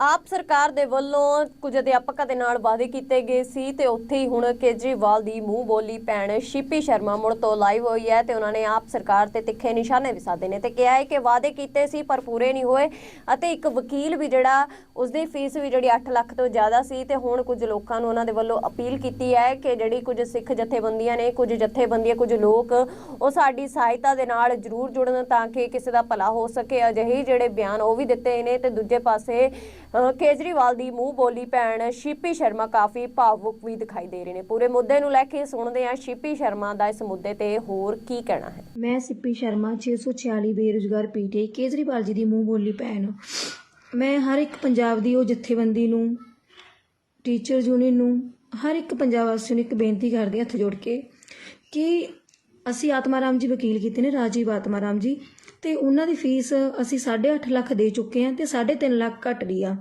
ਆਪ ਸਰਕਾਰ ਦੇ ਵੱਲੋਂ ਕੁਝ ਅਧਿਆਪਕਾਂ ਦੇ ਨਾਲ ਵਾਅਦੇ ਕੀਤੇ ਗਏ ਸੀ ਤੇ ਉੱਥੇ ਹੀ ਹੁਣ ਕੇਜਰੀਵਾਲ ਦੀ ਮੂੰਹ ਬੋਲੀ ਭੈਣ ਸ਼ਿਪੀ ਸ਼ਰਮਾ ਮੁੜ ਤੋਂ ਲਾਈਵ ਹੋਈ ਹੈ ਤੇ ਉਹਨਾਂ ਨੇ ਆਪ ਸਰਕਾਰ ਤੇ ਤਿੱਖੇ ਨਿਸ਼ਾਨੇ ਵੀ ਸਾਧੇ ਨੇ ਤੇ ਕਿਹਾ ਹੈ ਕਿ ਵਾਅਦੇ ਕੀਤੇ ਸੀ ਪਰ ਪੂਰੇ ਨਹੀਂ ਹੋਏ ਅਤੇ ਇੱਕ ਵਕੀਲ ਵੀ ਜਿਹੜਾ, ਉਸਦੀ ਫੀਸ ਵੀ ਜਿਹੜੀ 8 ਲੱਖ ਤੋਂ ਜ਼ਿਆਦਾ ਸੀ ਤੇ ਹੁਣ ਕੁਝ ਲੋਕਾਂ ਨੂੰ ਉਹਨਾਂ ਦੇ ਵੱਲੋਂ ਅਪੀਲ ਕੀਤੀ ਹੈ ਕਿ ਜਿਹੜੀ ਕੁਝ ਸਿੱਖ ਜਥੇਬੰਦੀਆਂ ਨੇ, ਕੁਝ ਜਥੇਬੰਦੀਆਂ, ਕੁਝ ਲੋਕ, ਉਹ ਸਾਡੀ ਸਹਾਇਤਾ ਦੇ ਨਾਲ ਜ਼ਰੂਰ ਜੁੜਨ ਤਾਂ ਕਿ ਕਿਸੇ ਦਾ ਭਲਾ ਹੋ ਸਕੇ। ਅਜਿਹੇ ਜਿਹੜੇ ਬਿਆਨ ਉਹ ਵੀ ਦਿੱਤੇ ਨੇ ਤੇ ਦੂਜੇ ਪਾਸੇ ਕੇਜਰੀਵਾਲ ਦੀ ਮੂੰਹ ਬੋਲੀ ਭੈਣ ਸ਼ਿਪੀ ਸ਼ਰਮਾ ਕਾਫੀ ਭਾਵੁਕ ਵੀ ਦਿਖਾਈ ਦੇ ਰਹੇ ਨੇ। ਪੂਰੇ ਮੁੱਦੇ ਨੂੰ ਲੈ ਕੇ ਸੁਣਦੇ ਹਾਂ ਸ਼ਿਪੀ ਸ਼ਰਮਾ ਦਾ ਇਸ ਮੁੱਦੇ ਤੇ ਹੋਰ ਕੀ ਕਹਿਣਾ ਹੈ। ਮੈਂ ਸਿੱਪੀ ਸ਼ਰਮਾ 646 ਬੇਰੁਜ਼ਗਾਰ ਪੀਟੀਆਈ ਕੇਜਰੀਵਾਲ ਜੀ ਦੀ ਮੂੰਹ ਬੋਲੀ ਭੈਣ। ਮੈਂ ਹਰ ਇੱਕ ਪੰਜਾਬ ਦੀ ਉਹ ਜਥੇਬੰਦੀ ਨੂੰ ਟੀਚਰ ਯੂਨੀਅਨ ਨੂੰ, ਹਰ ਇੱਕ ਪੰਜਾਬ ਵਾਸੀ ਨੂੰ ਇੱਕ ਬੇਨਤੀ ਕਰਦੇ ਹਾਂ ਹੱਥ ਜੋੜ ਕੇ ਕਿ ਅਸੀਂ ਆਤਮਾ ਰਾਮ ਜੀ ਵਕੀਲ ਕੀਤੇ ਨੇ, ਰਾਜੀਵ ਆਤਮਾ ਰਾਮ ਜੀ। ਤੇ ਉਹਨਾਂ ਦੀ ਫੀਸ ਅਸੀਂ 8.5 ਲੱਖ ਦੇ ਚੁੱਕੇ ਹਾਂ ਤੇ 3.5 ਲੱਖ ਘਟ ਰਹੀ ਆ।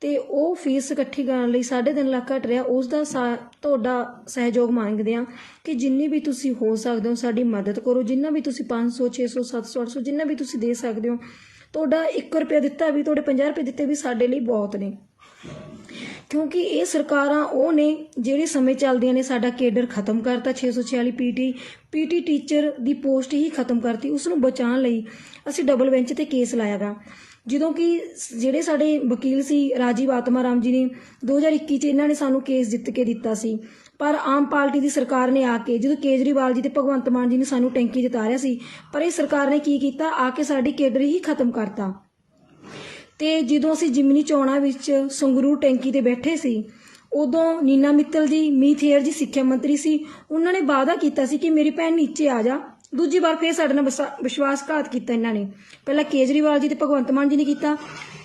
ਤੇ ਉਹ ਫੀਸ ਇਕੱਠੀ ਕਰਨ ਲਈ 3.5 ਲੱਖ ਘਟ ਰਿਹਾ। ਉਸ ਦਾ ਸਾ- ਤੁਹਾਡਾ ਸਹਿਯੋਗ ਮੰਗਦੇ ਆ ਕਿ ਜਿੰਨੀ ਵੀ ਤੁਸੀਂ ਹੋ ਸਕਦੇ ਹੋ, ਸਾਡੀ ਮਦਦ ਕਰੋ। ਜਿੰਨਾ ਵੀ ਤੁਸੀਂ 500 600 700 800 ਜਿੰਨਾ ਵੀ ਤੁਸੀਂ ਦੇ ਸਕਦੇ ਹੋ, ਤੁਹਾਡਾ 1 ਰੁਪਿਆ ਦਿੱਤਾ ਵੀ, ਤੁਹਾਡੇ 50 ਰੁਪਏ ਦਿੱਤੇ ਵੀ ਸਾਡੇ ਲਈ ਬਹੁਤ ਨੇ। ਕਿਉਂਕਿ ਇਹ ਸਰਕਾਰਾਂ, ਉਹ ਨੇ ਜਿਹੜੇ ਸਮੇਂ ਚੱਲਦੀਆਂ ਨੇ, ਸਾਡਾ ਕੇਡਰ ਖਤਮ ਕਰਤਾ 646 ਪੀਟੀ ਪੀਟੀ ਟੀਚਰ ਦੀ ਪੋਸਟ ਹੀ ਖਤਮ ਕਰਤੀ ਉਸ ਨੂੰ ਬਚਾਉਣ ਲਈ ਅਸੀਂ ਡਬਲ ਬੈਂਚ ਤੇ ਕੇਸ ਲਾਇਆਗਾ। ਜਦੋਂ ਕਿ ਜਿਹੜੇ ਸਾਡੇ ਵਕੀਲ ਸੀ, ਰਾਜੀਵ ਆਤਮਾ ਰਾਮ ਜੀ ਨੇ 2021 ਚ ਇਹਨਾਂ ਨੇ ਸਾਨੂੰ ਕੇਸ ਜਿੱਤ ਕੇ ਦਿੱਤਾ ਸੀ। ਪਰ ਆਮ ਪਾਰਟੀ ਦੀ ਸਰਕਾਰ ਨੇ ਆ ਕੇ, ਜਦੋਂ ਕੇਜਰੀਵਾਲ ਜੀ ਤੇ ਭਗਵੰਤ ਮਾਨ ਜੀ ਨੇ ਸਾਨੂੰ ਟੈਂਕੀ ਜਿਤਾ ਰਿਆ ਸੀ, ਪਰ ਇਹ ਸਰਕਾਰ ਨੇ ਕੀ ਕੀਤਾ? ਆ ਕੇ ਸਾਡੀ ਕੇਡਰ ਹੀ ਖਤਮ ਕਰਤਾ। ਤੇ ਜਦੋਂ ਅਸੀਂ ਜਿਮਨੀ ਚੋਣਾਂ ਵਿੱਚ ਸੰਗਰੂਰ ਟੈਂਕੀ ਤੇ ਬੈਠੇ ਸੀ, ਉਦੋਂ ਨੀਨਾ ਮਿੱਤਲ ਜੀ ਮੀਥੇਰ ਜੀ, ਸਿੱਖਿਆ ਮੰਤਰੀ ਸੀ, ਉਹਨਾਂ ਨੇ ਵਾਅਦਾ ਕੀਤਾ ਸੀ ਕਿ ਮੇਰੀ ਭੈਣ ਨੀਚੇ ਆ ਜਾ। ਦੂਜੀ ਵਾਰ ਫੇਰ ਸਾਡੇ ਨਾਲ ਵਿਸਾ- ਵਿਸ਼ਵਾਸਘਾਤ ਕੀਤਾ ਇਹਨਾਂ ਨੇ। ਪਹਿਲਾਂ ਕੇਜਰੀਵਾਲ ਜੀ ਤੇ ਭਗਵੰਤ ਮਾਨ ਜੀ ਨੇ ਕੀਤਾ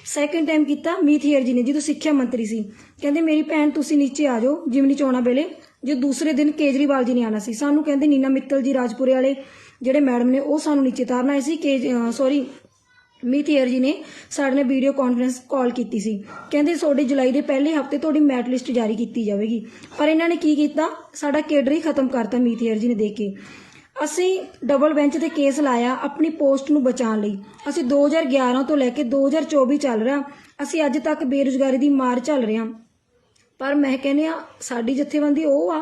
ਸੈਕੰਡ ਟਾਈਮ ਕੀਤਾ ਮੀਥੇਰ ਜੀ ਨੇ, ਜਦੋਂ ਸਿੱਖਿਆ ਮੰਤਰੀ ਸੀ। ਕਹਿੰਦੇ, ਮੇਰੀ ਭੈਣ, ਤੁਸੀਂ ਨੀਚੇ ਆ ਜਾਓ ਜਿਮਨੀ ਚੋਣਾਂ ਵੇਲੇ। ਜੇ ਦੂਸਰੇ ਦਿਨ ਕੇਜਰੀਵਾਲ ਜੀ ਨੇ ਆਣਾ ਸੀ। ਸਾਨੂੰ ਕਹਿੰਦੇ, ਨੀਨਾ ਮਿੱਤਲ ਜੀ, ਰਾਜਪੁਰੇ ਵਾਲੇ ਜਿਹੜੇ ਮੈਡਮ ਨੇ, ਉਹ ਸਾਨੂੰ ਨੀਚੇ ਤਾਰਨ ਆਏ ਸੀ। ਕਿ ਸੌਰੀ ਮੀਥੇਰ ਜੀ ਨੇ ਸਾਡੇ ਨਾਲ ਵੀਡੀਓ ਕਾਨਫਰੰਸ ਕਾਲ ਕੀਤੀ ਸੀ। ਕਹਿੰਦੇ ਤੁਹਾਡੇ ਜੁਲਾਈ ਦੇ ਪਹਿਲੇ ਹਫ਼ਤੇ ਤੁਹਾਡੀ ਮੈਟ ਲਿਸਟ ਜਾਰੀ ਕੀਤੀ ਜਾਵੇਗੀ। ਪਰ ਇਹਨਾਂ ਨੇ ਕੀ ਕੀਤਾ? ਸਾਡਾ ਕੇਡਰ ਹੀ ਖਤਮ ਕਰਤਾ ਮੀਥੇਰ ਜੀ ਨੇ ਦੇਖ ਕੇ। ਅਸੀਂ ਡਬਲ ਬੈਂਚ ਤੇ ਕੇਸ ਲਾਇਆ ਆਪਣੀ ਪੋਸਟ ਨੂੰ ਬਚਾਉਣ ਲਈ। ਅਸੀਂ 2011 ਤੋਂ ਲੈ ਕੇ 2024 ਚੱਲ ਰਿਹਾ। ਅਸੀਂ ਅੱਜ ਤੱਕ ਬੇਰੁਜ਼ਗਾਰੀ ਦੀ ਮਾਰ ਚੱਲ ਰਹੇ। ਹਾਂ ਪਰ ਮੈਂ ਕਹਿੰਦੇ ਆ ਸਾਡੀ ਜਥੇਬੰਦੀ ਉਹ ਆ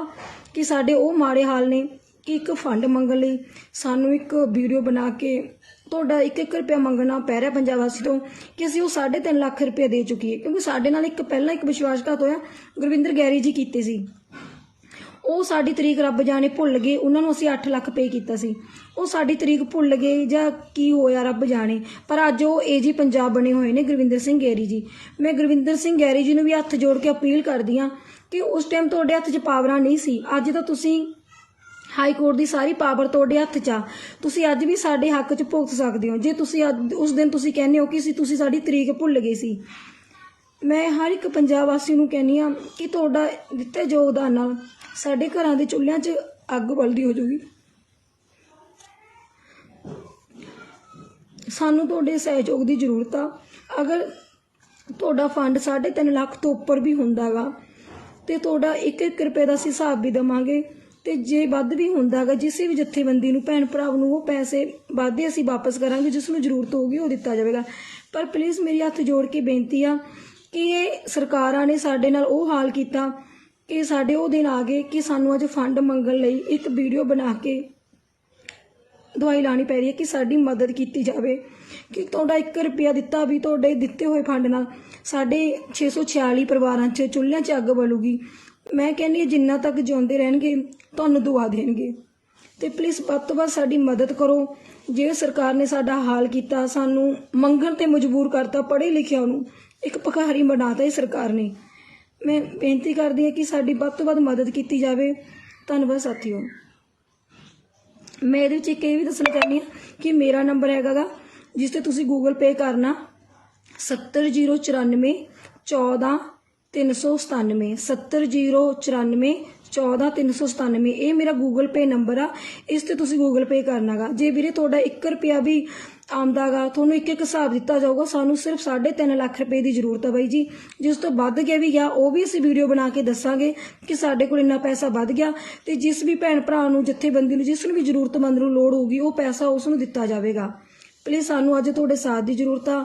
ਕਿ ਸਾਡੇ ਉਹ ਮਾੜੇ ਹਾਲ ਨੇ। ਕਿ ਇੱਕ ਫੰਡ ਮੰਗਣ ਲਈ ਸਾਨੂੰ ਇੱਕ ਵੀਡੀਓ ਬਣਾ ਕੇ ਤੁਹਾਡਾ 1-1 ਰੁਪਿਆ ਮੰਗਣਾ ਪੈ ਰਿਹਾ ਪੰਜਾਬ ਵਾਸੀ ਤੋਂ ਕਿ ਅਸੀਂ ਉਹ 3.5 ਲੱਖ ਰੁਪਏ ਦੇ ਚੁੱਕੀਏ। ਕਿਉਂਕਿ ਸਾਡੇ ਨਾਲ ਇੱਕ ਪਹਿਲਾਂ ਇੱਕ ਵਿਸ਼ਵਾਸਘਾਤ ਹੋਇਆ, ਗੁਰਵਿੰਦਰ ਗੈਰੀ ਜੀ ਕੀਤੇ ਸੀ। ਉਹ ਸਾਡੀ ਤਰੀਕ ਰੱਬ ਜਾਣੇ ਭੁੱਲ ਗਏ, ਉਹਨਾਂ ਨੂੰ ਅਸੀਂ 8 ਲੱਖ ਪੇ ਕੀਤਾ ਸੀ। ਉਹ ਸਾਡੀ ਤਰੀਕ ਭੁੱਲ ਗਏ ਜਾਂ ਕੀ ਹੋਇਆ ਰੱਬ ਜਾਣੇ। ਪਰ ਅੱਜ ਉਹ ਏਜੀ ਪੰਜਾਬ ਬਣੇ ਹੋਏ ਨੇ ਗੁਰਵਿੰਦਰ ਸਿੰਘ ਗੈਰੀ ਜੀ। ਮੈਂ ਗੁਰਵਿੰਦਰ ਸਿੰਘ ਗੈਰੀ ਜੀ ਨੂੰ ਵੀ ਹੱਥ ਜੋੜ ਕੇ ਅਪੀਲ ਕਰਦੀ ਆ ਕਿ ਉਸ ਟਾਈਮ ਤੁਹਾਡੇ ਹੱਥ 'ਚ ਪਾਵਰਾਂ ਨਹੀਂ ਸੀ, ਅੱਜ ਤਾਂ ਤੁਸੀਂ ਹਾਈ ਕੋਰਟ ਦੀ ਸਾਰੀ ਪਾਵਰ ਤੁਹਾਡੇ ਹੱਥ 'ਚ ਆ। ਤੁਸੀਂ ਅੱਜ ਵੀ ਸਾਡੇ ਹੱਕ 'ਚ ਭੁਗਤ ਸਕਦੇ ਹੋ। ਜੇ ਤੁਸੀਂ ਅੱਜ- ਉਸ ਦਿਨ ਤੁਸੀਂ ਕਹਿੰਦੇ ਹੋ ਕਿ ਅਸੀਂ, ਤੁਸੀਂ ਸਾਡੀ ਤਰੀਕ ਭੁੱਲ ਗਏ ਸੀ। ਮੈਂ ਹਰ ਇੱਕ ਪੰਜਾਬ ਵਾਸੀ ਨੂੰ ਕਹਿੰਦੀ ਆ ਕਿ ਤੁਹਾਡਾ ਦਿੱਤੇ ਯੋਗਦਾਨ ਨਾਲ ਸਾਡੇ ਘਰਾਂ ਦੇ ਚੁੱਲ੍ਹਿਆਂ 'ਚ ਅੱਗ ਬਲਦੀ ਹੋ ਜਾਊਗੀ। ਸਾਨੂੰ ਤੁਹਾਡੇ ਸਹਿਯੋਗ ਦੀ ਜ਼ਰੂਰਤ ਆ। ਅਗਰ ਤੁਹਾਡਾ ਫੰਡ 3.5 ਲੱਖ ਤੋਂ ਉੱਪਰ ਵੀ ਹੁੰਦਾਗਾ ਤੇ ਤੁਹਾਡਾ 1-1 ਰੁਪਏ ਦਾ ਅਸੀਂ ਹਿਸਾਬ ਵੀ ਦਵਾਂਗੇ। ਤੇ ਜੇ ਵੱਧ ਵੀ ਹੁੰਦਾਗਾ ਕਿਸੇ ਵੀ ਜਥੇਬੰਦੀ ਨੂੰ, ਭੈਣ ਭਰਾ ਨੂੰ, ਉਹ ਪੈਸੇ ਵਾਧੇ ਅਸੀਂ ਵਾਪਸ ਕਰਾਂਗੇ, ਜਿਸ ਨੂੰ ਜ਼ਰੂਰਤ ਹੋਊਗੀ, ਉਹ ਦਿੱਤਾ ਜਾਵੇਗਾ। ਪਰ ਪਲੀਜ਼ ਮੇਰੀ ਹੱਥ ਜੋੜ ਕੇ ਬੇਨਤੀ ਆ ਕਿ ਇਹ ਸਰਕਾਰਾਂ ਨੇ ਸਾਡੇ ਨਾਲ ਉਹ ਹਾਲ ਕੀਤਾ ਕਿ ਸਾਡੇ ਉਹ ਦਿਨ ਆ ਗਏ ਕਿ ਸਾਨੂੰ ਅੱਜ ਫੰਡ ਮੰਗਣ ਲਈ ਇੱਕ ਵੀਡੀਓ ਬਣਾ ਕੇ ਦਵਾਈ ਲਾਣੀ ਪੈ ਰਹੀ ਹੈ ਕਿ ਸਾਡੀ ਮਦਦ ਕੀਤੀ ਜਾਵੇ। ਕਿ ਤੁਹਾਡਾ 1 ਰੁਪਿਆ ਦਿੱਤਾ ਵੀ ਤੁਹਾਡੇ ਦਿੱਤੇ ਹੋਏ ਫੰਡ ਨਾਲ ਸਾਡੇ 646 ਪਰਿਵਾਰਾਂ 'ਚ ਚੁੱਲ੍ਹਿਆਂ 'ਚ ਅੱਗ ਬਲੂਗੀ। ਮੈਂ ਕਹਿੰਦੀ ਹਾਂ, ਜਿੰਨਾ ਤੱਕ ਜਿਉਂਦੇ ਰਹਿਣਗੇ, ਤੁਹਾਨੂੰ ਦੁਆ ਦੇਣਗੇ। ਤੇ ਪਲੀਜ਼ ਵੱਧ ਤੋਂ ਵੱਧ ਸਾਡੀ ਮਦਦ ਕਰੋ। ਜੇ ਸਰਕਾਰ ਨੇ ਸਾਡਾ ਹਾਲ ਕੀਤਾ, ਸਾਨੂੰ ਮੰਗਣ ਤੇ ਮਜਬੂਰ ਕਰਤਾ ਪੜ੍ਹੇ ਲਿਖਿਆ ਨੂੰ ਇੱਕ ਭਿਖਾਰੀ ਬਣਾਤਾ ਇਹ ਸਰਕਾਰ ਨੇ। ਮੈਂ ਬੇਨਤੀ ਕਰਦੀ ਹਾਂ ਕਿ ਸਾਡੀ ਵੱਧ ਤੋਂ ਵੱਧ ਮਦਦ ਕੀਤੀ ਜਾਵੇ। ਧੰਨਵਾਦ ਸਾਥੀਓ। ਮੈਂ ਇਹਦੇ ਵਿੱਚ ਇੱਕ ਇਹ ਵੀ ਦੱਸਣਾ ਚਾਹੁੰਦੀ ਹਾਂ ਕਿ ਮੇਰਾ ਨੰਬਰ ਹੈਗਾ ਗਾ ਜਿਸ ਤੇ ਤੁਸੀਂ ਗੂਗਲ ਪੇ ਕਰਨਾ 70094 14 397 70094 14 397 ਇਹ ਮੇਰਾ ਗੂਗਲ ਪੇ ਨੰਬਰ ਆ। ਇਸ ਤੇ ਤੁਸੀਂ ਗੂਗਲ ਪੇ ਕਰਨਾਗਾ। ਜੇ ਵੀਰੇ ਤੁਹਾਡਾ 1 ਰੁਪਿਆ ਵੀ ਆਉਂਦਾਗਾ, ਤੁਹਾਨੂੰ ਇੱਕ ਇੱਕ ਹਿਸਾਬ ਦਿੱਤਾ ਜਾਊਗਾ, ਸਾਨੂੰ ਸਿਰਫ 3.5 ਲੱਖ ਰੁਪਏ ਦੀ ਜ਼ਰੂਰਤ ਆ ਬਾਈ ਜੀ। ਜਿਸ ਤੋਂ ਵੱਧ ਗਿਆ ਵੀ ਗਿਆ, ਉਹ ਵੀ ਅਸੀਂ ਵੀਡੀਓ ਬਣਾ ਕੇ ਦੱਸਾਂਗੇ ਕਿ ਸਾਡੇ ਕੋਲ ਇੰਨਾ ਪੈਸਾ ਵੱਧ ਗਿਆ ਤੇ ਜਿਸ ਵੀ ਭੈਣ ਭਰਾ ਨੂੰ, ਜਥੇਬੰਦੀ ਨੂੰ, ਜਿਸ ਨੂੰ ਵੀ ਜ਼ਰੂਰਤਮੰਦ ਨੂੰ ਲੋੜ ਹੋਊਗੀ, ਉਹ ਪੈਸਾ ਉਸ ਨੂੰ ਦਿੱਤਾ ਜਾਵੇਗਾ। ਪਲੀਜ਼ ਸਾਨੂੰ ਅੱਜ ਤੁਹਾਡੇ ਸਾਥ ਦੀ ਜ਼ਰੂਰਤ ਆ।